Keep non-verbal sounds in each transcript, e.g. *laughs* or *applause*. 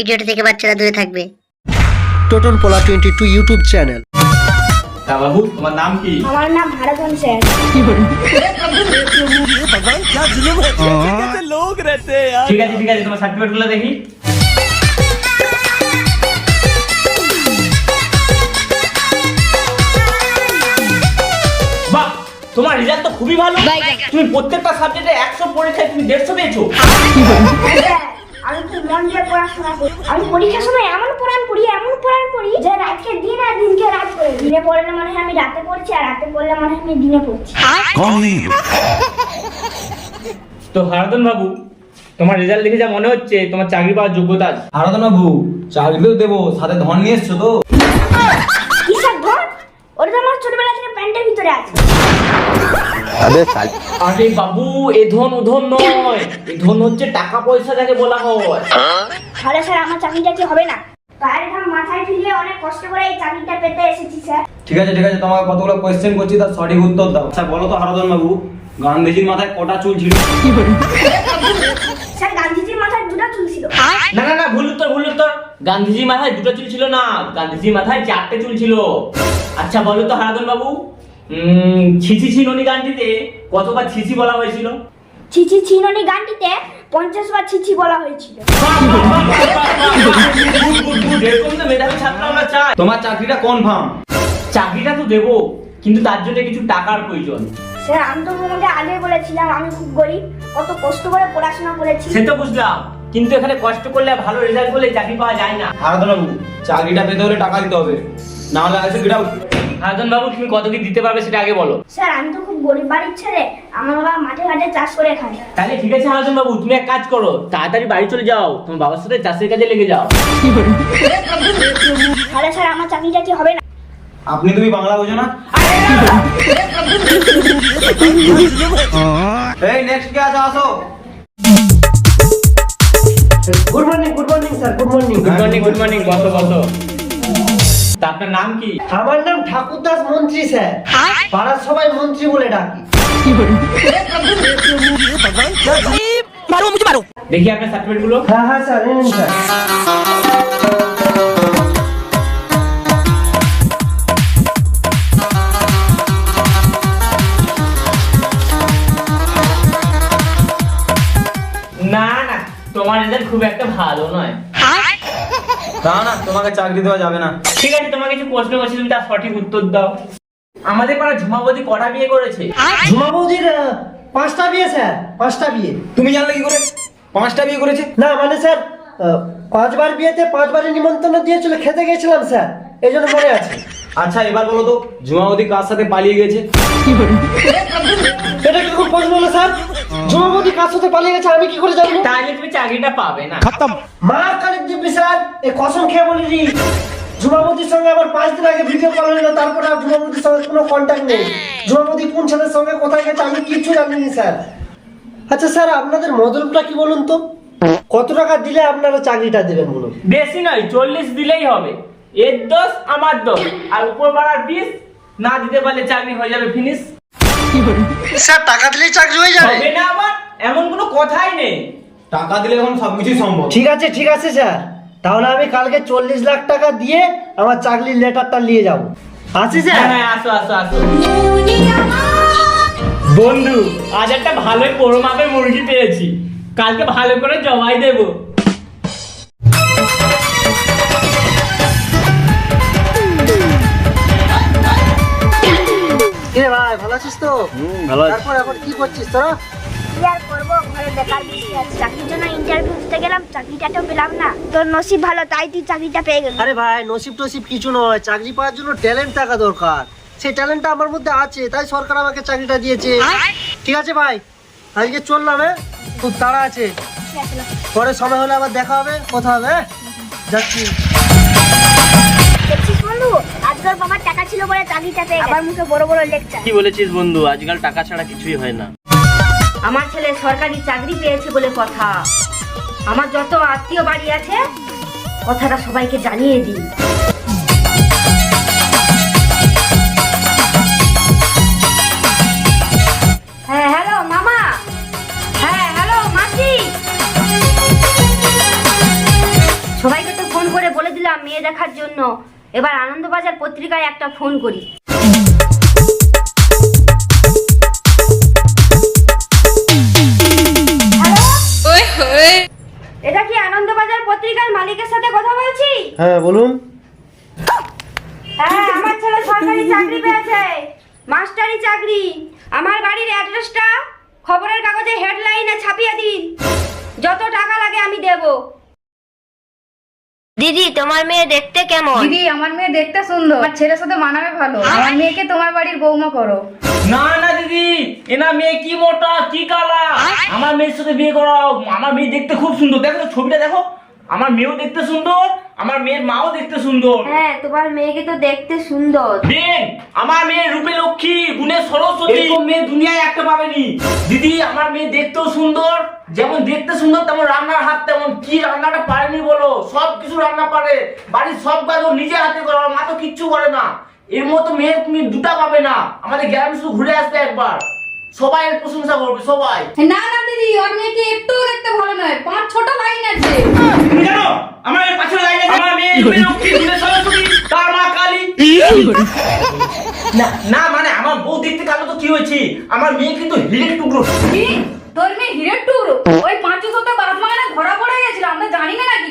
ভিডিওটি থেকে বাচ্চারা দূরে থাকবে। টোটন পোলা টোয়েন্টি টু ইউটিউব চ্যানেল বাবু তোমার নাম কি? আমার নাম ভারতন স্যার ঠিক আছে ঠিক আছে তোমার সার্টিফিকেটগুলো দেখি। বাহ তোমার রেজাল্ট তো খুবই ভালো। তুমি প্রত্যেকটা সাবজেক্টে একশো পরীক্ষায় তুমি দেড়শো পেয়েছ। খুব মন দিয়ে পড়াশোনা করি। আমি পরীক্ষার সময় এমন পড়ান পড়ি এমন পড়ান পড়ি যে রাতকে দিন আর দিনকে রাত করে। দিনে পড়লে মনে হয় আমি রাতে পড়ছি আর রাতে পড়লে মনে হয় আমি দিনে পড়ছি। তো হারাদন বাবু তোমার রেজাল্ট দেখে যা মনে হচ্ছে তোমার চাকরি পাওয়ার যোগ্যতা আছে। হারাধন বাবু চাকরিও দেবো সাথে ধন নিয়ে এসছো তো? আরে আরে বাবু এ ধন উধন নয়। এ ধন হচ্ছে টাকা পয়সা যাকে বলা হয়। তাহলে স্যার আমার চাকরিটা কি হবে না? বাইরে ঘাম মাথায় ফিরিয়ে অনেক কষ্ট করে এই চাকরিটা পেতে এসেছি স্যার। ঠিক আছে ঠিক আছে তোমাকে কতগুলো কোয়েশ্চেন করছি তার সঠিক উত্তর দাও। আচ্ছা বলো তো হারাধন বাবু গান্ধীজির মাথায় কটা চুল ছিল? স্যার গান্ধীজির মাথায় দুটো চুল ছিল। না না না ভুল উত্তর ভুল উত্তর। গান্ধীজি মাথায় দুটো চুল ছিল না। গান্ধীজির মাথায় চারটে চুল ছিল। আচ্ছা বলো তো হারাদন বাবু। উম, ছিছি ছিননি গানটিতে কতবার ছিছি বলা হয়েছিল? ছিছি ছিননি গানটিতে পঞ্চাশ বার ছিছি বলা হয়েছিল। তোমার চাকরিটা কনফার্ম চাকরিটা তো দেবো কিন্তু তার জন্য কিছু টাকার প্রয়োজন। স্যার আমি তো তোমাকে আগে বলেছিলাম আমি খুব গরিব কত কষ্ট করে পড়াশোনা করেছি। সে তো বুঝলাম কিন্তু এখানে কষ্ট করলে ভালো রেজাল্ট করলে চাকরি পাওয়া যায় না। হারাধন বাবু চাকরিটা পেতে হলে টাকা দিতে হবে না হলে আছে গিরাও হারাদন বাবু তুমি কত কি দিতে পারবে সেটা আগে বলো। স্যার আমি তো খুব গরিব বাড়ির ছেলে। আমার বাবা মাঠে ঘাটে চাষ করে খায়। তাহলে ঠিক আছে হারাদন বাবু তুমি এক কাজ করো তাড়াতাড়ি বাড়ি চলে যাও তোমার বাবার সাথে চাষের কাজে লেগে যাও। তাহলে স্যার আমার চাকরিটা কি হবে না? আপনি তুমি বাংলা বোঝো না? এই নেক্সট কে আছে আসো। Good morning good morning sir good morning good morning good morning বসো বসো। তা আপনার নাম কি? আমার নাম ঠাকুরদাস মন্ত্রী স্যার। পাড়ার সবাই মন্ত্রী বলে ডাকি। দেখি আপনার সার্টিফিকেটগুলো। হ্যাঁ হ্যাঁ স্যার নিন স্যার। না না তোমার রেজাল্ট খুব একটা ভালো নয়। না না তোমাকে চাকরি দেওয়া যাবে না। ঠিক আছে তোমাকে কিছু প্রশ্ন করছি তুমি তার সঠিক উত্তর দাও। আমাদের পাড়া ঝুমাবতী কটা বিয়ে করেছে? ঝুমা বৌদির আহ, পাঁচটা বিয়ে স্যার পাঁচটা বিয়ে। তুমি জানলে কি করে? পাঁচটা বিয়ে করেছে? না মানে স্যার আহ, পাঁচবার বিয়েতে পাঁচবারের নিমন্ত্রণ দিয়েছিল খেতে গেছিলাম স্যার এই জন্য মনে আছে। আচ্ছা এবার বলো তো জুমাবতী কার সাথে পালিয়ে গেছে? এটা কি খুব প্রশ্ন হলো স্যার? বৌদি কার সাথে পালিয়ে গেছে? আমি কি করে জানব? তাহলে তুমি চাকরিটা পাবে না। খতম। মা কালীর দিব্যি স্যার এই কসম খেয়ে বলি রি ঝুমাবতির সঙ্গে আমার পাঁচ দিন আগে ভিডিও কল হলো তারপরে আর ঝুমাবতির সঙ্গে কোনো কন্ট্যাক্ট নেই। ঝুমাবতী কোন ছেলের সঙ্গে কোথায় গেছে আমি কিচ্ছু জানিনি স্যার। আচ্ছা স্যার আপনাদের মদলটা কি বলুন তো? কত টাকা দিলে আপনারা চাকরিটা দেবেন বলুন? বেশি নয় চল্লিশ দিলেই হবে। এর দোষ আমার দোষ। আর উপর বাড়ার বিষ না দিতে পারলে চাকরি হয়ে যাবে ফিনিশ স্যার টাকা দিলেই চাকরি হয়ে যাবে। হবে না আমার এমন কোনো কথাই নেই। টাকা দিলে এখন সবকিছুই সম্ভব। ঠিক আছে ঠিক আছে স্যার। তাহলে আমি কালকে চল্লিশ লাখ টাকা দিয়ে আমার চাকরির লেটারটা নিয়ে যাব। আসি হ্যাঁ স্যার? হ্যাঁ আসো আসো আসো। বন্ধু আজ একটা ভালোই বড় মাপের মুরগি পেয়েছি। কালকে ভালো করে জমাই দেবো। ভালো আছিস তো? ভালো তারপর এখন কি করছিস তোরা? কি আর করব? ঘরে বেকার বসে আছি। চাকরির জন্য ইন্টারভিউ দিতে গেলাম চাকরিটা তো পেলাম না। তোর নসিব ভালো তাই তুই চাকরিটা পেয়ে গেলি। আরে ভাই নসিব টসিব কিছু নয়। চাকরি পাওয়ার জন্য ট্যালেন্ট থাকা দরকার। সেই ট্যালেন্টটা আমার মধ্যে আছে তাই সরকার আমাকে চাকরিটা দিয়েছে। ঠিক আছে ভাই আজকে চললাম হ্যাঁ? খুব তাড়া আছে। পরে সময় হলে আবার দেখা হবে কথা হবে হ্যাঁ? যাচ্ছি। আজকাল বাবার টাকা ছিল বলে চাকরিটা আবার মুখে বড় বড় লেকচার। কি বলেছিস বন্ধু? আজকাল টাকা ছাড়া কিছুই হয় না। আমার ছেলে সরকারি চাকরি পেয়েছে বলে কথা। আমার যত আত্মীয় বাড়ি আছে কথাটা সবাইকে জানিয়ে দিই। হ্যাঁ হ্যালো মামা। হ্যাঁ হ্যালো মাসি। মেয়ে দেখার জন্য। এবার আনন্দবাজার পত্রিকায় একটা ফোন করি। এটা কি আনন্দবাজার পত্রিকার মালিকের সাথে কথা বলছি? হ্যাঁ বলুন। হ্যাঁ আমার ছেলে সরকারি চাকরি পেয়েছে। মাস্টারি চাকরি। আমার বাড়ির অ্যাড্রেসটা খবরের কাগজে হেডলাইনে ছাপিয়ে দিন। যত টাকা লাগে আমি দেব। দিদি তোমার মেয়ে দেখতে কেমন? দিদি আমার মেয়ে দেখতে সুন্দর। আমার ছেলের সাথে মানাবে ভালো। আমার মেয়েকে তোমার বাড়ির বৌমা করো। না না দিদি। এনা মেয়ে কি মোটা কি কালা? আমার মেয়ের সাথে বিয়ে করাও আমার মেয়ে দেখতে খুব সুন্দর। দেখো ছবিটা দেখো। আমার মেয়েও দেখতে সুন্দর আমার মেয়ের মাও দেখতে সুন্দর। হ্যাঁ তোমার মেয়েকে তো দেখতে সুন্দর। বেন আমার মেয়ে রূপে লক্ষ্মী গুণে সরস্বতী। এরকম মেয়ে দুনিয়ায় একটা পাবেনি। দিদি আমার মেয়ে দেখতেও সুন্দর যেমন দেখতে সুন্দর তেমন রান্নার হাত তেমন কি রান্নাটা পারেনি বলো? সব কিছু রান্না পারে। বাড়ির সব কাজ ও নিজে হাতে করে আমার মা তো কিচ্ছু করে না। এর মতো মেয়ে তুমি দুটা পাবে না। আমাদের গ্রামে শুধু ঘুরে আসবে একবার। সবাই এর প্রশংসা করবে সবাই। না না দিদি ওর মেয়েকে একটু দেখতে ভালো নয়। পাঁচ ছটা লাইন আছে তুমি জানো আমার এর পাশে লাইনে আমার মেয়ে রূপে লক্ষ্মী গুণে সরস্বতী তার মা কালী না না মানে আমার বউ দেখতে কালো তো কি হয়েছে? আমার মেয়ে কিন্তু হিরের টুকরো। কি? তোর মেয়ে হিরের টুর ওই পাঁচ শত বাপ মায়েরা ধরা পড়ে গেছিল আমরা জানি না নাকি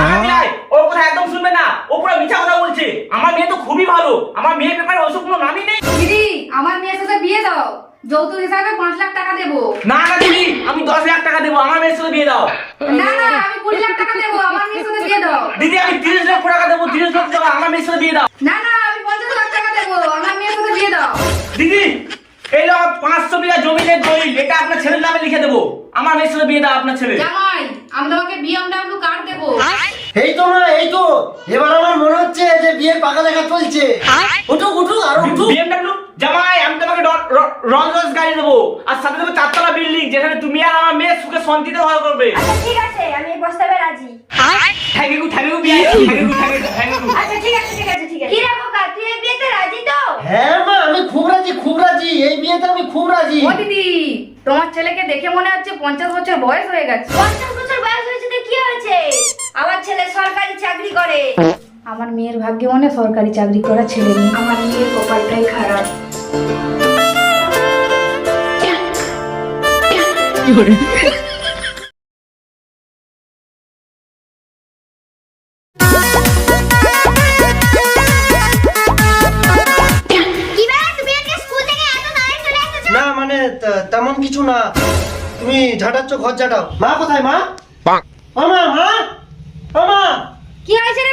না নাই ওর কথা একদম শুনবে না। ও পুরো মিথ্যা কথা বলছে। আমার মেয়ে তো খুবই ভালো। আমার মেয়ের ব্যাপারে ওসব কোনো নামই নেই। দিদি আমার মেয়ের সাথে বিয়ে দাও। যৌতুক হিসাবে পাঁচ লাখ টাকা দেবো। না না দিদি আমি দশ লাখ টাকা দেবো আমার মেয়ের সাথে বিয়ে দাও। না না আমি কুড়ি লাখ টাকা দেবো আমার মেয়ের সাথে বিয়ে দাও। দিদি আমি তিরিশ লক্ষ টাকা দেবো তিরিশ লক্ষ টাকা আমার মেয়ের সাথে বিয়ে দাও। না না আমি পঞ্চাশ লাখ টাকা দেবো আমার মেয়ের সাথে বিয়ে দাও। দিদি এই লো পাঁচশো বিঘা জমিনের দলিল এটা আপনার ছেলের নামে লিখে দেবো। আমার মেয়ের সাথে বিয়ে দাও আপনার ছেলে। জামাই আমি তোমাকে বিএমডাব্লিউ কার দেবো। এই তো মা এই তো। এবার আমার মনে হচ্ছে যে বিয়ের পাকা দেখা চলছে উঠুক উঠুক আর উঠুক। বিএমডব্লিউ জামাই আমি তোমাকে রল রস গাড়ি দেবো। আর সাথে দেবো চারতলা বিল্ডিং যেখানে তুমি আর আমার মেয়ে সুখে শান্তিতে ভালো করবে। আচ্ছা ঠিক আছে আমি এই প্রস্তাবে রাজি। থ্যাংক ইউ থ্যাংক ইউ বিয়ে thank you thank you thank you আচ্ছা ঠিক আছে ঠিক আছে ঠিক আছে। কি রে তুই এই বিয়েতে রাজি তো? হ্যাঁ মা আমি খুব রাজি খুব রাজি। এই বিয়েতে আমি খুব রাজি। ও দিদি তোমার ছেলেকে দেখে মনে হচ্ছে পঞ্চাশ বছর বয়স হয়ে গেছে। পঞ্চাশ বছর বয়স হয়েছে কি হয়েছে? আমার ছেলে সরকারি চাকরি করে। আমার মেয়ের ভাগ্যে মনে হয় সরকারি চাকরি করা ছেলে নেই আমার মেয়ের কপালটাই খারাপ। না মানে তেমন কিছু না। তুমি ঝাঁটাচ্ছ ঘর ঝাঁটাও। মা কোথায় মা? মা মা? মা? কি হয়েছে রে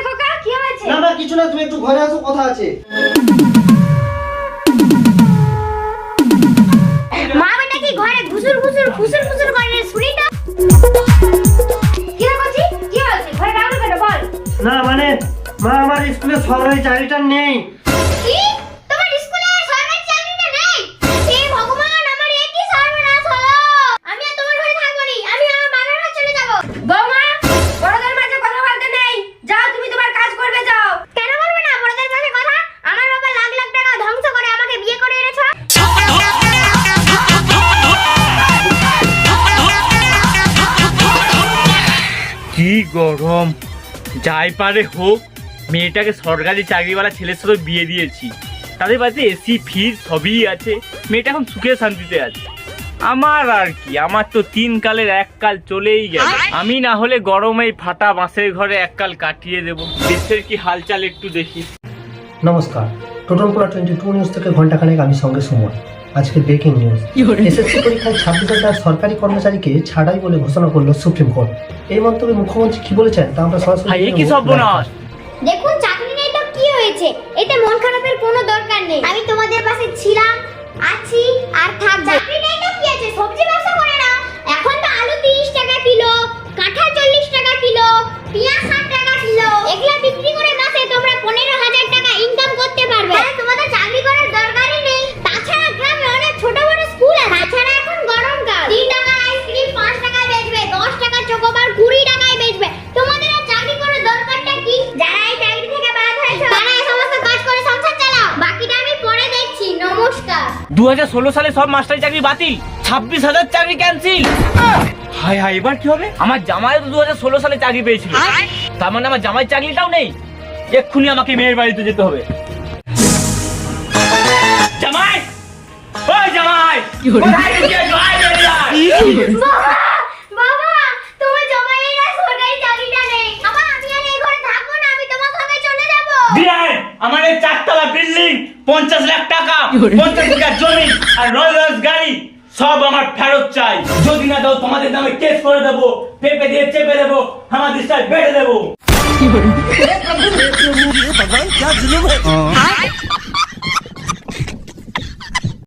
হয়েছে না না কিছু না তুমি একটু ঘরে আসো কথা আছে। মা বেটা কি ঘরে ঘুসুর ঘুসুর ঘুসুর ঘুসুর করে শুনি না কি বলছি? কি হয়েছে? ঘরে ডাকলো কেন বল। না মানে মা আমার স্কুলে সরকারি চাকরিটা নেই। গরম। যাই পারে হোক, মেয়েটাকে সরকারি চাকরিওয়ালা ছেলের সাথে বিয়ে দিয়েছি। তাদের বাড়িতে এসি ফ্রিজ সবই আছে। মেয়েটা এখন সুখে শান্তিতে আছে। আমার আর কি, আমার তো তিন কালের এক কাল চলেই গেল। আমি না হলে গরমে ফাটা বাঁশের ঘরে এক কাল কাটিয়ে দেবো। দেশের কি হালচাল একটু দেখি। নমস্কার। টোটনপুরা টোয়েন্টি টু নিউজ থেকে ঘন্টাখানেক আমি সঙ্গে সুমন। আজকে ব্রেকিং নিউজ এসএসসি পরীক্ষায় ছাব্বিশ হাজার সরকারি কর্মচারীকে ছাড়াই বলে ঘোষণা করল সুপ্রিম কোর্ট। এই মন্তব্যে মুখ্যমন্ত্রী কি বলেছেন তা আমরা সরাসরি কি সর্বনাশ? দেখুন চাকরি নেই তো কি হয়েছে? এতে মন খারাপের কোনো দরকার নেই। আমি তোমাদের পাশে ছিলাম আছি আর থাকব। চাকরি নেই তো কি আছে সবজি ব্যবসা করে না এখন তো আলু 30 টাকা কিলো কাঁঠাল 40 টাকা কিলো পেঁয়াজ 60 টাকা কিলো। এগুলা বিক্রি করে মাসে তোমরা 15000 টাকা ইনকাম করতে পারবে। তাহলে তোমাদের চাকরি করার সালে সব মাস্টারি চাকরি বাতিল। ছাব্বিশ হাজার চাকরি ক্যান্সেল হাই হাই এবার কি হবে? আমার জামাই তো দু হাজার ষোলো সালে চাকরি পেয়েছিল। তার মানে আমার জামাই চাকরিটাও নেই। এক্ষুনি আমাকে মেয়ের বাড়িতে যেতে হবে। জামাই! ওই জামাই! কোথায় গেছিস? আয় বাবা বাবা তোমার জমাইয়ের আর সরকারি চাকরিটা নেই। বাবা আমি আর এই ঘরে থাকব না আমি তোমার সঙ্গে চলে যাব। বিরাট আমার এই চারতলা বিল্ডিং পঞ্চাশ লাখ টাকা পঞ্চাশ বিঘা জমি আর রয়েল গাড়ি সব আমার ফেরত চাই। যদি না দাও তোমাদের নামে কেস করে দেবো পেপে দিয়ে চেপে দেবো আমার দিশটায় বেড়ে দেবো। *laughs*